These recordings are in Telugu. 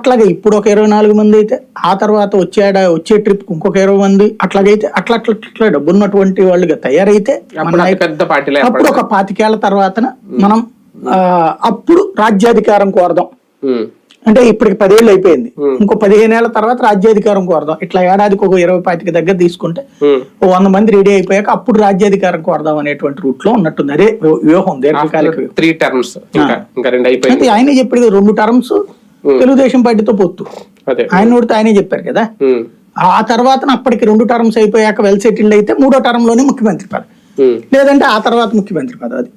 అట్లాగే ఇప్పుడు ఒక ఇరవై నాలుగు మంది అయితే ఆ తర్వాత వచ్చే వచ్చే ట్రిప్ ఇంకొక ఇరవై మంది అట్లాగైతే అట్లా అట్లా అట్లా డబ్బు ఉన్నటువంటి వాళ్ళుగా తయారైతే అప్పుడు ఒక పాతికేళ్ళ తర్వాతన మనం అప్పుడు రాజ్యాధికారం కోరదాం. అంటే ఇప్పటికి పదేళ్ళు అయిపోయింది. ఇంకో పదిహేను ఏళ్ళ తర్వాత రాజ్యాధికారం కోరదాం. ఇట్లా ఏడాదికి ఒక ఇరవై పాతిక దగ్గర తీసుకుంటే. ఓ వంద మంది రెడీ అయిపోయాక అప్పుడు రాజ్యాధికారం కోరదాం అనేటువంటి రూట్లో ఉన్నట్టుంది. అదే వ్యూహ- దీర్ఘకాలిక త్రీ టర్మ్స్ ఆయనే చెప్పేది రెండు టర్మ్స్ తెలుగుదేశం పార్టీతో పొత్తు. అదే. ఆయన నోటితో ఆయనే చెప్పారు కదా. ఆ తర్వాత అప్పటికి రెండు టర్మ్స్ అయిపోయాక వెల్ సెటిల్డ్ అయితే మూడో టర్మ్లోనే ముఖ్యమంత్రి పదవి. లేదంటే ఆ తర్వాత ముఖ్యమంత్రి పదవి అది.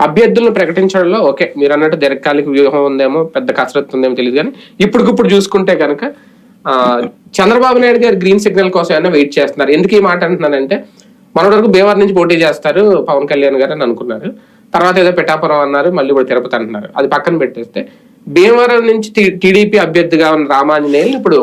అభ్యర్థులను ప్రకటించడంలో ఓకే మీరు అన్నట్టు దీర్ఘకాలిక వ్యూహం ఉందేమో పెద్ద కసరత్తు ఉందేమో తెలియదు కానీ ఇప్పటికిప్పుడు చూసుకుంటే కనుక ఆ, చంద్రబాబు నాయుడు గారు గ్రీన్ సిగ్నల్ కోసం ఏమైనా వెయిట్ చేస్తున్నారు. ఎందుకు ఈ మాట అంటున్నానంటే మొన్నటి వరకు బీహార్ నుంచి పోటీ చేస్తారు పవన్ కళ్యాణ్ గారు అని అనుకున్నారు. తర్వాత ఏదో పిఠాపురం అన్నారు మళ్ళీ ఇప్పుడు తిరుపతి అంటున్నారు. అది పక్కన పెట్టేస్తే భీమవరం నుంచి టీడీపీ అభ్యర్థిగా ఉన్న రామాంజనేయులు ఇప్పుడు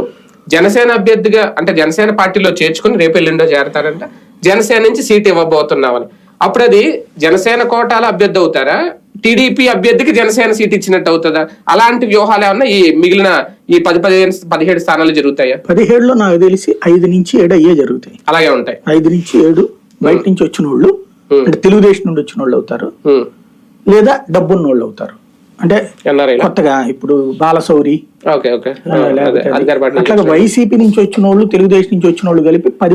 జనసేన అభ్యర్థిగా అంటే జనసేన పార్టీలో చేర్చుకుని రేపు ఎల్లుండో చేరతారంట. జనసేన నుంచి సీట్ ఇవ్వబోతున్నామని. అప్పుడు అది జనసేన కోటాల అభ్యర్థి అవుతారా? టీడీపీ అభ్యర్థికి జనసేన సీట్ ఇచ్చినట్టు అవుతుందా? అలాంటి వ్యూహాలు ఏమన్నా ఈ మిగిలిన ఈ పది పదిహేను పదిహేడు స్థానాలు జరుగుతాయా? పదిహేడులో నాకు తెలిసి ఐదు నుంచి ఏడు అయ్యే జరుగుతాయి. అలాగే ఉంటాయి. ఐదు నుంచి ఏడు బయట నుంచి వచ్చిన వాళ్ళు అంటే తెలుగుదేశం నుండి వచ్చిన వాళ్ళు అవుతారు. లేదా డబ్బున్న వాళ్ళు అవుతారు. అంటే కొత్తగా ఇప్పుడు బాలసౌరి అట్లాగే వైసీపీ నుంచి వచ్చిన వాళ్ళు తెలుగుదేశం నుంచి వచ్చిన వాళ్ళు కలిపి పది